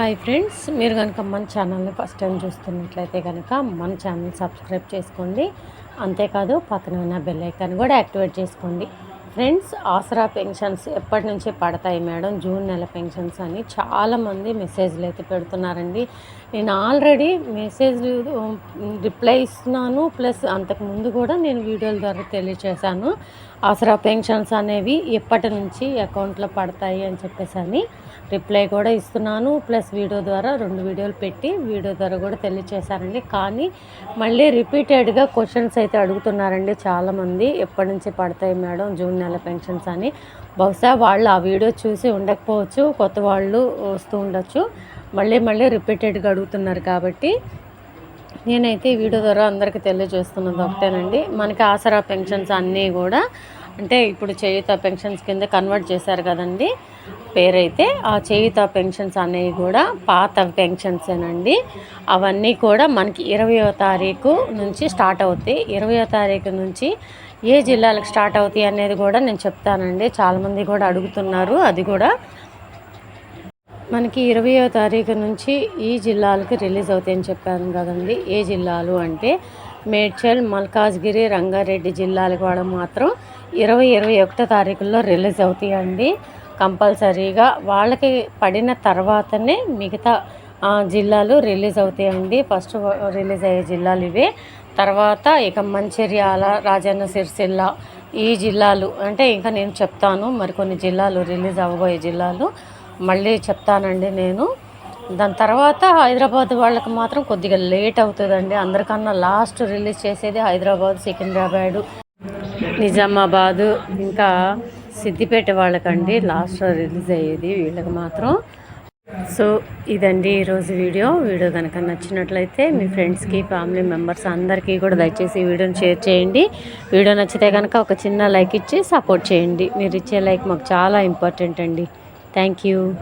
Hi friends మీరు కనుక మన ఛానల్ని ఫస్ట్ టైం చూస్తున్నట్లయితే కనుక మన ఛానల్ సబ్స్క్రైబ్ చేసుకోండి. అంతేకాదు పక్కన ఉన్న బెల్ ఐకాన్ కూడా యాక్టివేట్ చేసుకోండి. ఫ్రెండ్స్ ఆసరా పెన్షన్స్ ఎప్పటి నుంచి పడతాయి మేడం? జూన్ నెల పెన్షన్స్ అని చాలామంది మెసేజ్లు అయితే పెడుతున్నారండి. నేను ఆల్రెడీ మెసేజ్లు రిప్లై ఇస్తున్నాను. ప్లస్ అంతకు ముందు కూడా నేను వీడియోల ద్వారా తెలియచేశాను. ఆసరా పెన్షన్స్ అనేవి ఎప్పటి నుంచి అకౌంట్లో పడతాయి అని చెప్పేసి అని. రిప్లై కూడా ఇస్తున్నాను. ప్లస్ వీడియో ద్వారా రెండు వీడియోలు పెట్టి వీడియో ద్వారా కూడా తెలియచేశారండి. కానీ మళ్ళీ రిపీటెడ్గా క్వశ్చన్స్ అయితే అడుగుతున్నారండి చాలామంది. ఎప్పటి నుంచి పడతాయి మేడం జూన్ నెల పెన్షన్స్ అని. బహుశా వాళ్ళు ఆ వీడియో చూసి ఉండకపోవచ్చు కొత్త వాళ్ళు వస్తూ ఉండొచ్చు. మళ్ళీ మళ్ళీ రిపీటెడ్గా అడుగుతున్నారు కాబట్టి నేనైతే ఈ వీడియో ద్వారా అందరికీ తెలియజేస్తున్నది ఒకటేనండి. మనకి ఆసరా పెన్షన్స్ అన్నీ కూడా అంటే ఇప్పుడు చేయుత పెన్షన్స్ కింద కన్వర్ట్ చేశారు కదండి పేరైతే ఆ చేయుత పెన్షన్స్ అనేవి కూడా పాత పెన్షన్సేనండి అవన్నీ కూడా మనకి ఇరవయో తారీఖు నుంచి స్టార్ట్ అవుతాయి. ఇరవయో తారీఖు నుంచి ఏ జిల్లాలకు స్టార్ట్ అవుతాయి అనేది కూడా నేను చెప్తానండి. చాలామంది కూడా అడుగుతున్నారు. అది కూడా మనకి ఇరవయో తారీఖు నుంచి ఈ జిల్లాలకు రిలీజ్ అవుతాయని చెప్పాను కదండి. ఏ జిల్లాలు అంటే మేడ్చల్ మల్కాజ్గిరి రంగారెడ్డి జిల్లాలకు కూడా మాత్రం ఇరవై ఇరవై ఒకటో తారీఖుల్లో రిలీజ్ అవుతాయండి. కంపల్సరీగా వాళ్ళకి పడిన తర్వాతనే మిగతా జిల్లాలు రిలీజ్ అవుతాయండి. ఫస్ట్ రిలీజ్ అయ్యే జిల్లాలు ఇవే. తర్వాత ఇక మంచిర్యాల రాజన్న సిరిసిల్ల ఈ జిల్లాలు అంటే ఇంకా నేను చెప్తాను. మరికొన్ని జిల్లాలు రిలీజ్ అవ్వబోయే జిల్లాలు మళ్ళీ చెప్తానండి నేను. దాని తర్వాత హైదరాబాద్ వాళ్ళకి మాత్రం కొద్దిగా లేట్ అవుతుందండి. అందరికన్నా లాస్ట్ రిలీజ్ చేసేది హైదరాబాద్ సికింద్రాబాద్ నిజామాబాదు ఇంకా సిద్దిపేట వాళ్ళకండి లాస్ట్ రిలీజ్ అయ్యేది వీళ్ళకి మాత్రం. సో ఇదండి ఈరోజు వీడియో. వీడియో కనుక నచ్చినట్లయితే మీ ఫ్రెండ్స్కి ఫ్యామిలీ మెంబర్స్ అందరికీ కూడా దయచేసి ఈ వీడియోని షేర్ చేయండి. వీడియో నచ్చితే కనుక ఒక చిన్న లైక్ ఇచ్చి సపోర్ట్ చేయండి. మీరు ఇచ్చే లైక్ మాకు చాలా ఇంపార్టెంట్ అండి. Thank you.